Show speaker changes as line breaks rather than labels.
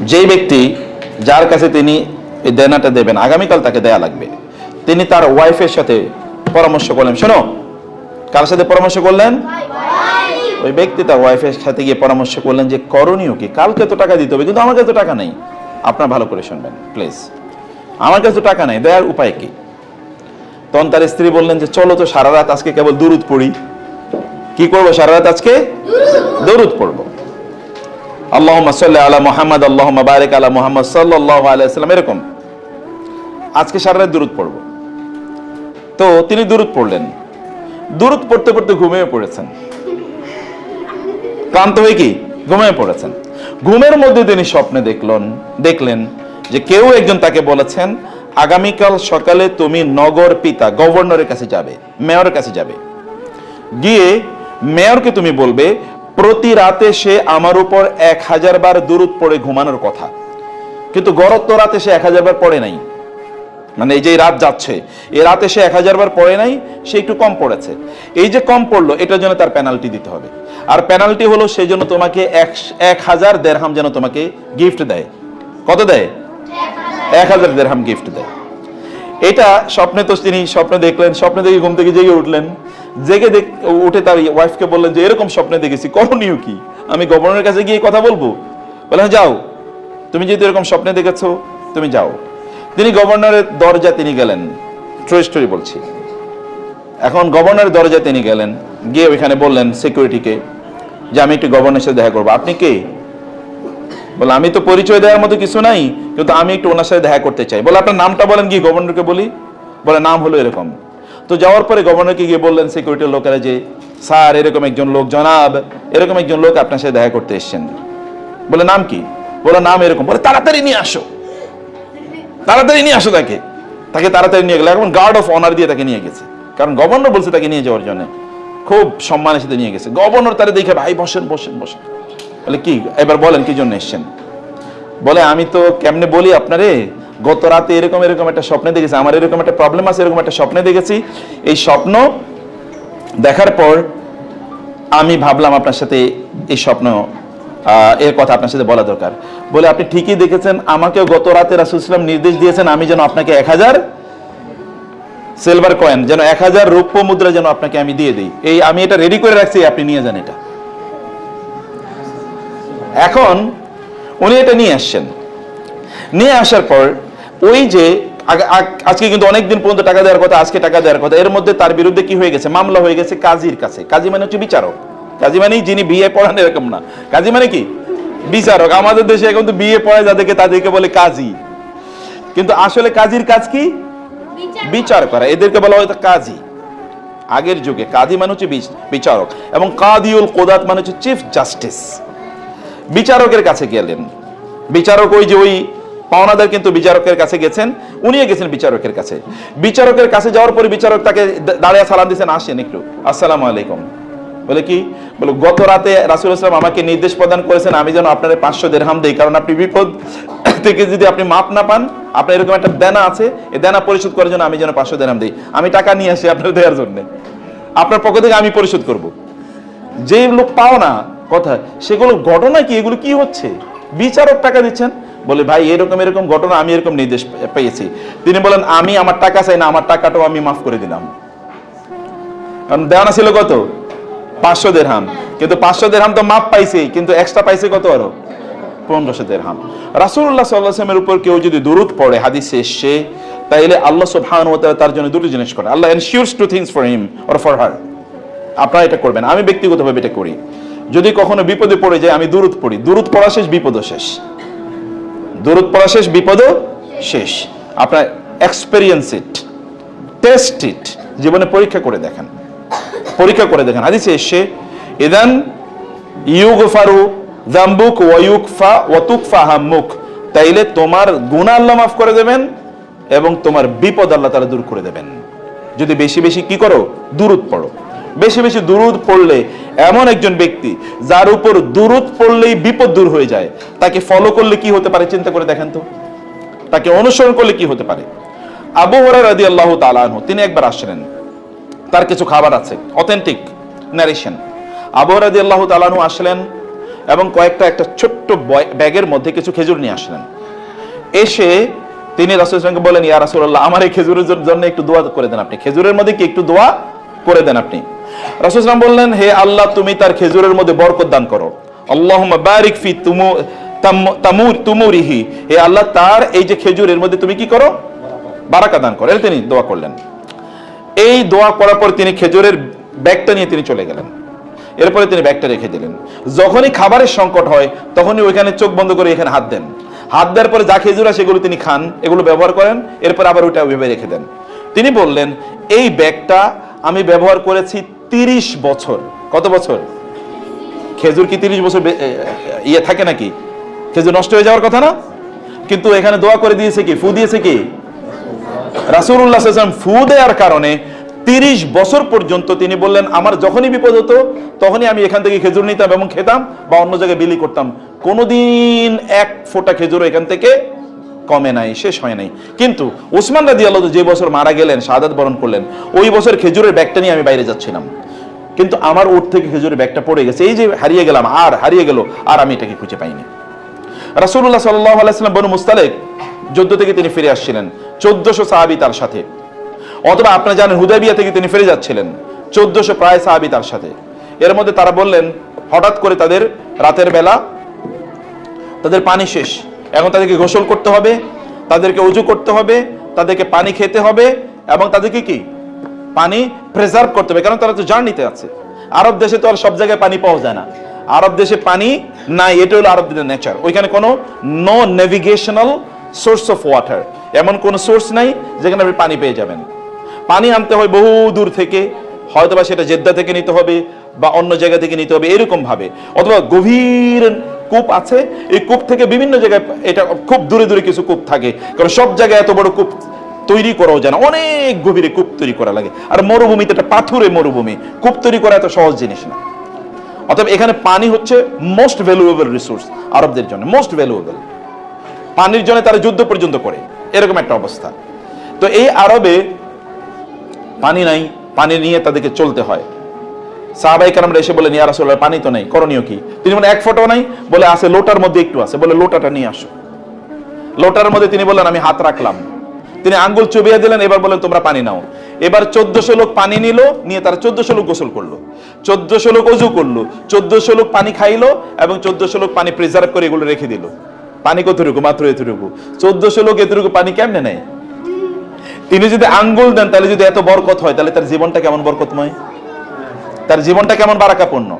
যেই ব্যক্তি যার কাছে তিনি এই দেনাটা দেবেন আগামীকাল তাকে দেয়া লাগবে। তিনি তার ওয়াইফের সাথে পরামর্শ করলেন। শোনো কার সাথে পরামর্শ করলেন? ওই ব্যক্তি তার ওয়াইফের সাথে গিয়ে পরামর্শ করলেন যে করণীয় কি? কালকে তো টাকা দিতে হবে কিন্তু আমার কাছে তো টাকা নেই। আপনার ভালো করে শুনবেন প্লিজ। আমার কাছে তো টাকা নেই দেওয়ার উপায় কি? তখন তার স্ত্রী বললেন যে চলো তো সারা রাত আজকে কেবল দুরুদ পড়ি। কি করব সারা রাত আজকে? দরুদ পড়ব। আলা মুহাম্মদ বারিক আলা মুহাম্মদ সাল্লাল্লাহু আলাইহি সাল্লাম এরকম। আজকে সারা রাত দরুদ পড়ব। তো তিনি দরুদ পড়লেন। দরুদ পড়তে পড়তে ঘুমিয়ে পড়েছেন। ক্লান্ত হয়ে কি? ঘুমিয়ে পড়েছেন। ঘুমের মধ্যে তিনি স্বপ্নে দেখলেন দেখলেন যে কেউ একজন তাকে বলেছেন, আগামীকাল সকালে তুমি নগর পিতা, গভর্নরের কাছে যাবে, মেয়রের কাছে যাবে। গিয়ে মেয়রকে তুমি বলবে প্রতি রাতে সে আমার উপর এক হাজার বার দূরত পড়ে ঘুমানোর কথা। কিন্তু গরত রাতে সে এক হাজার বার পড়ে নাই। মানে এই যে রাত যাচ্ছে এই রাতে সে এক হাজার বার পড়ে নাই, সে একটু কম পড়েছে। এই যে কম পড়ল, এটার জন্য তার পেনাল্টি দিতে হবে। আর পেনাল্টি হলো সেই জন্য তোমাকে এক এক হাজার দেড়হাম যেন তোমাকে গিফট দেয়। কত দেয়? এক হাজার দেড়হাম গিফট দেয়। এটা স্বপ্নে তো তিনি স্বপ্নে দেখলেন, স্বপ্নে দেখে ঘুম থেকে জেগে উঠলেন। জেগে দেখ, উঠে তার ওয়াইফকে বললেন যে, এরকম স্বপ্নে দেখেছি, করণীয় কি? আমি গভর্নরের কাছে গিয়ে কথা বলব? বললেন যাও। তুমি যেহেতু এরকম স্বপ্নে দেখেছ, তুমি যাও। তিনি গভর্নরের দরজা তিনি গেলেন। ট্রু স্টোরি বলছি। এখন গভর্নরের দরজা তিনি গেলেন, গিয়ে ওইখানে বললেন সিকিউরিটিকে যে, আমি একটু গভর্নরের সাথে দেখা করব। আপনি কে? বলে, আমি তো পরিচয় দেওয়ার মতো কিছু নাই, কিন্তু আমি একটু ওনার সাথে দেখা করতে চাই। বলে, আপনার নামটা বলেন কি গভর্নরকে বলি। বলে, নাম হলো এরকম। তো যাওয়ার পরে গভর্নরকে গিয়ে বললেন সিকিউরিটির লোকেরা যে, স্যার, এরকম একজন লোক জনাব, এরকম একজন লোক আপনার সাথে দেখা করতে এসেছেন। বলে, নাম কি? বলে, নাম এরকম। বলে, তাড়াতাড়ি নিয়ে আসো। তাড়াতাড়ি নিয়ে আসো তাকে। তাকে তাড়াতাড়ি নিয়ে গেলে। এখন গার্ড অফ অনার দিয়ে তাকে নিয়ে গেছে। কারণ গভর্নর বলছে তাকে নিয়ে যাওয়ার জন্য। খুব সম্মানের সাথে নিয়ে গেছে। গভর্নর তারা দেখে, ভাই, বসেন বসেন বসেন। বলে, কি? এবার বলেন, কি জন্য এসছেন? বলে, আমি তো কেমনে বলি আপনারে গত রাতে এরকম এরকম একটা স্বপ্নে দেখেছি, আমার এরকম একটা প্রবলেম আছে, এরকম একটা স্বপ্নে দেখেছি। এই স্বপ্ন দেখার পর আমি ভাবলাম আপনার সাথে এই স্বপ্ন এর কথা আপনার সাথে বলা দরকার। বলে, আপনি ঠিকই দেখেছেন, আমাকেও গত রাতে রাসুলাম নির্দেশ দিয়েছেন, আমি যেন আপনাকে এক হাজার সিলভার কয়েন যেন এক হাজার রৌপ্য মুদ্রা যেন আপনাকে আমি দিয়ে দিই। এই, আমি এটা রেডি করে রাখছি, আপনি নিয়ে যান এটা। এখন উনি এটা নিয়ে আসছেন। নিয়ে আসার পর ওই যে আজকে কিন্তু অনেকদিন পর্যন্ত টাকা দেওয়ার কথা আজকে টাকা দেওয়ার কথা। এর মধ্যে তার বিরুদ্ধে কি হয়ে গেছে? মামলা হয়ে গেছে কাজীর কাছে। কাজী মানে হচ্ছে বিচারক। কাজী মানে যিনি বিয়ে পড়ান এরকম না। কাজী মানে কি? বিচারক। আমাদের দেশে এখন তো বিয়ে পড়ায় যাদেরকে তাদেরকে বলে কাজী। কিন্তু আসলে কাজীর কাজ কি? বিচার করা। এদেরকে বলা হয় কাজী। আগের যুগে কাজী মানে হচ্ছে বিচারক। এবং কাদিউল কোদাত মানে হচ্ছে চিফ জাস্টিস বিচারকের কাছে গেলেন। বিচারক ওই যে ওই পাওনাদার কিন্তু বিচারকের কাছে গেছেন, উনিও গেছেন বিচারকের কাছে। বিচারকের কাছে যাওয়ার পরে বিচারক তাকে দাঁড়িয়ে সালাম দিয়েছেন, আসেন একটু। আসসালামু আলাইকুম। বলে কি? বলে, গত রাতে রাসুল ইসলাম আমাকে নির্দেশ প্রদান করেছেন, আমি যেন আপনার পাঁচশো দেড়হাম দিই, কারণ আপনি বিপদ থেকে যদি আপনি মাপ না পান, আপনার এরকম একটা দেনা আছে এই দেনা পরিশোধ করার জন্য আমি যেন পাঁচশো দেড়হাম দিই। আমি টাকা নিয়ে আসি আপনার দেওয়ার জন্য। আপনার পক্ষ থেকে আমি পরিশোধ করব। যে লোক পাও না কথা, সেগুলো ঘটনা কি? এগুলো কি হচ্ছে? বিচারক টাকা দিচ্ছেন বলে, ভাই, এরকম এরকম ঘটনা, আমি এরকম নির্দেশ পেয়েছি। তিনি বলেন, আমি আমার টাকা চাই না, আমার টাকাটাও আমি মাফ করে দিলাম। কারণ দেওয়ানা ছিল কত? পাঁচশো দেড়হাম। কিন্তু পাঁচশো দেড়হাম তো মাপ পাইছে, কিন্তু এক্সট্রা পাইছে কত আরও? পনেরোশো দেড়হাম। রাসুল্লাহ সাল্লাহামের উপর কেউ যদি দূরত পড়ে এসছে তাইলে আল্লাহ ও তার জন্য দুটো জিনিস করে। আল্লাহ two things for him or for her আপনারা এটা করবেন। আমি ব্যক্তিগতভাবে এটা করি। যদি কখনো বিপদে পড়ে যায়, আমি দূরত পড়ি। দূরত পড়া শেষ, বিপদও শেষ। দূরত পড়া শেষ, বিপদও শেষ। আপনার এক্সপেরিয়েন্স ইট টেস্ট ইট জীবনে পরীক্ষা করে দেখেন। পরীক্ষা করে দেখেন। হাদিসে এসে, ইদান ইউগফারু জাম্বুক ওয়ুকফা ওয়াতুকফা হাম্মুক। তাইলে তোমার গুনাহ আল্লাহ মাফ করে দেবেন এবং তোমার বিপদ আল্লাহ তাআলা দূর করে দেবেন। যদি বেশি বেশি কি করো? দুরুদ পড়ো। বেশি বেশি দুরুদ পড়লে এমন একজন ব্যক্তি যার উপর দুরুদ পড়লেই বিপদ দূর হয়ে যায়, তাকে ফলো করলে কি হতে পারে চিন্তা করে দেখেন তো? তাকে অনুসরণ করলে কি হতে পারে? আবু হরার রাদি আল্লাহ তালানহ তিনি একবার আসলেন তার কিছু খাবার আছে অথেন্টিক ন্যারেশন আবু রাদি আল্লাহ তালানহু আসলেন এবং কয়েকটা একটা ছোট্ট ব্যাগের মধ্যে কিছু খেজুর নিয়ে আসলেন। এসে তিনি রাসুলকে বলেন ইয়া রাসুল্লাহ আমার এই খেজুরের জন্য একটু দোয়া করে দেন আপনি। খেজুরের মধ্যে কি একটু দোয়া করে দেন আপনি। রাসুলাম বললেন, হে আল্লাহ, তুমি তার খেজুরের মধ্যে বরকত দান করো। আল্লাহ বারিক ফি তুমু তামুর, তুমুরিহি। হে আল্লাহ, তার এই যে খেজুরের মধ্যে তুমি কি করো? বারাকা দান করো। তিনি দোয়া করলেন। এই দোয়া করার পর তিনি খেজুরের ব্যাগটা নিয়ে তিনি চলে গেলেন। এরপরে তিনি ব্যাগটা রেখে দিলেন। যখনই খাবারের সংকট হয়, তখনই ওইখানে চোখ বন্ধ করে এখানে হাত দেন। হাত দেওয়ার পরে যা খেজুর সেগুলো তিনি খান, এগুলো ব্যবহার করেন। এরপর আবার ওইটা ওইভাবে রেখে দেন। তিনি বললেন, এই ব্যাগটা আমি ব্যবহার করেছি তিরিশ বছর। কত বছর? খেজুর কি তিরিশ বছর ইয়ে থাকে নাকি? খেজুর নষ্ট হয়ে যাওয়ার কথা না? কিন্তু এখানে দোয়া করে দিয়েছে কি? ফু দিয়েছে কি? রাসুল্লাহ ফু দেওয়ার কারণে তিরিশ বছর পর্যন্ত তিনি বললেন, আমার যখনই বিপদ হতো, তখনই আমি এখান থেকে খেজুর নিতাম এবং খেতাম বা অন্য জায়গায় বিলি করতাম। কোনোদিন এক ফোঁটা খেজুর এখান থেকে কমে নাই, শেষ হয় নাই। কিন্তু ওসমান রাজি আল্লাহ যে বছর মারা গেলেন, শাহাদাত বরণ করলেন, ওই বছর খেজুরের ব্যাগটা নিয়ে আমি বাইরে যাচ্ছিলাম। কিন্তু আমার ওর থেকে খেজুরের ব্যাগটা পড়ে গেছে, এই যে হারিয়ে গেলাম, আর হারিয়ে গেল, আর আমি এটাকে খুঁজে পাইনি। রাসুল্লাহ সাল্লাহ আলাইসাল্লাম বনু মুস্তালেক যুদ্ধ থেকে তিনি ফিরে আসছিলেন, চোদ্দশো সাহাবি তার সাথে। অথবা আপনারা জানেন হুদাইবিয়া থেকে তিনি ফিরে যাচ্ছিলেন, চোদ্দশো প্রায় সাহাবি তার সাথে। এর মধ্যে তারা বললেন, হঠাৎ করে তাদের রাতের বেলা তাদের পানি শেষ। এখন তাদেরকে গোসল করতে হবে, তাদেরকে উজু করতে হবে, তাদেরকে পানি খেতে হবে এবং তাদেরকে কি? পানি প্রেজার্ভ করতে হবে, কারণ তারা তো জার্নিতে আছে। আরব দেশে তো আর সব জায়গায় পানি পাওয়া যায় না। আরব দেশে পানি নাই, এটা হলো আরব দেশের নেচার ওইখানে কোনো no navigational source of water এমন কোনো সোর্স নাই যেখানে আপনি পানি পেয়ে যাবেন। পানি আনতে হয় বহু দূর থেকে, হয়তোবা সেটা জেদ্দা থেকে নিতে হবে বা অন্য জায়গা থেকে নিতে হবে, এরকম ভাবে। অথবা গভীর কূপ আছে, এই কূপ থেকে বিভিন্ন জায়গায় এটা খুব দূরে দূরে কিছু কূপ থাকে। কারণ সব জায়গায় এত বড় কূপ তৈরি করাও যায় না। অনেক গভীরে কূপ তৈরি করা লাগে। আর মরুভূমিতে একটা পাথুরে মরুভূমি, কূপ তৈরি করা এত সহজ জিনিস না। অতএব এখানে পানি হচ্ছে মোস্ট ভ্যালুয়েবল রিসোর্স আরবদের জন্য মোস্ট ভ্যালুয়েবল পানির জন্য তারা যুদ্ধ পর্যন্ত করে। এরকম একটা অবস্থা। তো এই আরবে পানি নাই, পানি নিয়ে তাদেরকে চলতে হয়। সাহাবাই এসে পানি তো নেই, করণীয় কি? তিনি এক নাই। বলে, আছে, লোটার মধ্যে একটু আছে। বলে, লোটাটা নিয়ে আসো। লোটার মধ্যে তিনি বললেন, আমি হাত রাখলাম। তিনি আঙ্গুল চুবিয়ে দিলেন, এবার বলেন তোমরা পানি নাও। এবার চোদ্দশো লোক পানি নিল, নিয়ে তারা চোদ্দশো লোক গোসল করল। চোদ্দশো লোক অজু করল, চোদ্দশো লোক পানি খাইলো এবং চোদ্দশো লোক পানি প্রিজার্ভ করে এগুলো রেখে দিল। পানি কতটুকু? মাত্র এতটুকু। চোদ্দশো লোক এতটুকু পানি কেমনে নেয়? তিনি যদি আঙ্গুল দেন, তাহলে যদি এত বরকত হয়, তাহলে তার জীবনটা কেমন বরকতময়? তার জীবনটা কেমন বারাকাপূর্ণ?